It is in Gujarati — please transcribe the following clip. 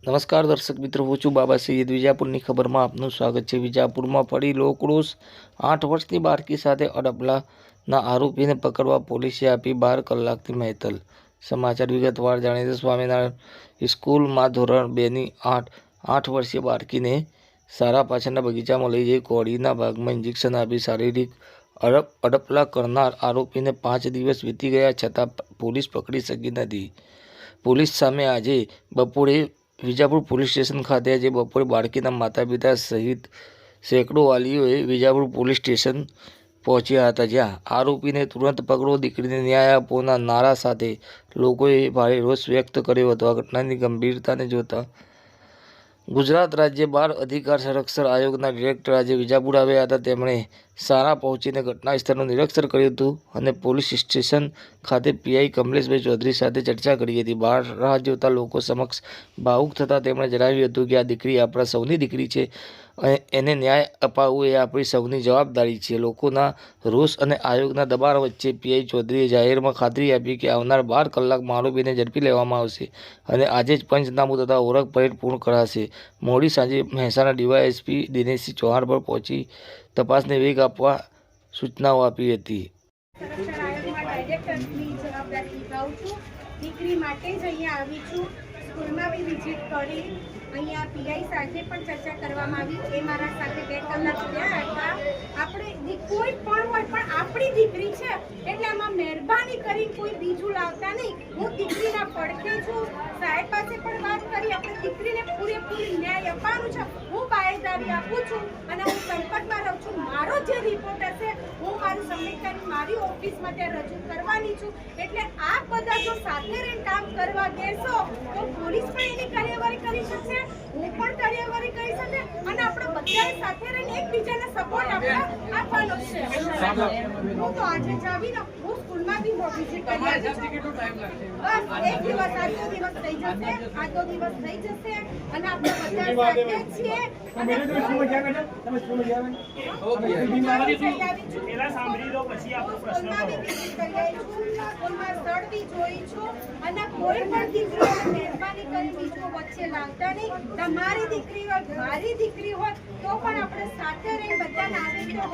નમસ્કાર દર્શક મિત્રો, હું છું બાબા સૈયદ વિજાપુરની ખબરમાં આપનું સ્વાગત છે. વિજાપુરમાં ફરી લોકરોષ આઠ વર્ષની બાળકી સાથે અડપલાના આરોપીને પકડવા પોલીસે આપી બાર કલાકની મહેતલ. સમાચાર વિગતવાર જાણીએ સ્વામિનારાયણ સ્કૂલમાં ધોરણ બેની આઠ આઠ વર્ષીય બાળકીને સારા પાછળના બગીચામાં લઈ જઈ કોળીના ભાગમાં ઇન્જેક્શન આપી શારીરિક અડપ, અડપલા કરનાર આરોપીને પાંચ દિવસ વીતી ગયા છતાં પોલીસ પકડી શકી નથી. પોલીસ સામે આજે બપોરે વિજાપુર પોલીસ સ્ટેશન ખાતે આજે બપોરે બાળકીના માતા પિતા સહિત સેંકડો વાલીઓએ વિજાપુર પોલીસ સ્ટેશન પહોંચ્યા હતા. જ્યાં આરોપીને તુરંત પકડો દીકરીને ન્યાય આપોના નારા સાથે લોકોએ ભારે રોષ વ્યક્ત કર્યો હતો. આ ઘટનાની ગંભીરતાને જોતા ગુજરાત રાજ્ય બાળ અધિકાર સંરક્ષણ આયોગના ડિરેક્ટર આજે વિજાપુર આવ્યા હતા. તેમણે શાળા પહોંચીને ઘટના સ્થળનું નિરીક્ષણ કર્યું હતું અને પોલીસ સ્ટેશન ખાતે પીઆઈ કમલેશભાઈ ચૌધરી સાથે ચર્ચા કરી હતી. બહાર રાહ જોતા લોકો સમક્ષ ભાવુક થતાં તેમણે જણાવ્યું હતું કે આ દીકરી આપણા સૌની દીકરી છે અને એને ન્યાય અપાવવું એ આપણી સૌની જવાબદારી છે. લોકોના રોષ અને આયોગના દબાણ વચ્ચે પીઆઈ ચૌધરીએ જાહેરમાં ખાતરી આપી કે આવનાર બાર કલાક આરોપીને ઝડપી લેવામાં આવશે અને આજે જ પંચનામું તથા ઓળખ પરેડ પૂર્ણ કરાશે. મોડી સાંજે મહેસાણા ડીવાયએસપી દિનેશસિંહ ચૌહાણ પર પહોંચી તપાસને વેગ આપવા સૂચનાઓ આપી હતી. દીકરી માટે જ અહીંયા આવી છું. સ્કૂલમાં વિઝિટ કરી. અહીંયા પીઆઈ સાથે પણ ચર્ચા કરવામાં આવી. એ મારા સાથે બે કલાક રહ્યા આપણે કોઈ પણ પણ આપણી દીકરી છે, એટલે આમાં મહેરબાની કરી, કોઈ બીજું લાવતા નહીં. હું દીકરીના પડખે છું. સાહેબ પાસે પણ વાત કરી. આપણે દીકરીને પૂરેપૂરી ન્યાય આપવાનું છે. આપું છું અને હું સંપર્કમાં રહું છું. મારો જે રિપોર્ટ હશે હું મારું સબમિટ મારી ઓફિસ માટે રજૂ કરવાની છું. એટલે આ બધા જો સાથે રહીને કામ કરવા દેશો તો પોલીસ પણ એની કાર્યવાહી કરી શકશે હું પણ કાર્યવાહી કરી શકે અને આપણે બધાએ સાથે રહીને એકબીજાને સપોર્ટ આપણે આપવાનો છે હું તો આજે જાવી આવીને હું મોટી છે આવી છું બસ એક દિવસ આટલો દિવસ થઈ જશે આટલો દિવસ થઈ જશે અને આપણે બધા સાથે છીએ. અને પેલા સાંભળી લો પછી આપણો પ્રશ્ન કરો. અને કોઈ પણ દીકરીઓ મહેરબાની કરી બીજો વચ્ચે લાવતા નહીં. તમારી દીકરી હોય મારી દીકરી હોય તો પણ આપણે સાથે રહી બધાને આનંદ તો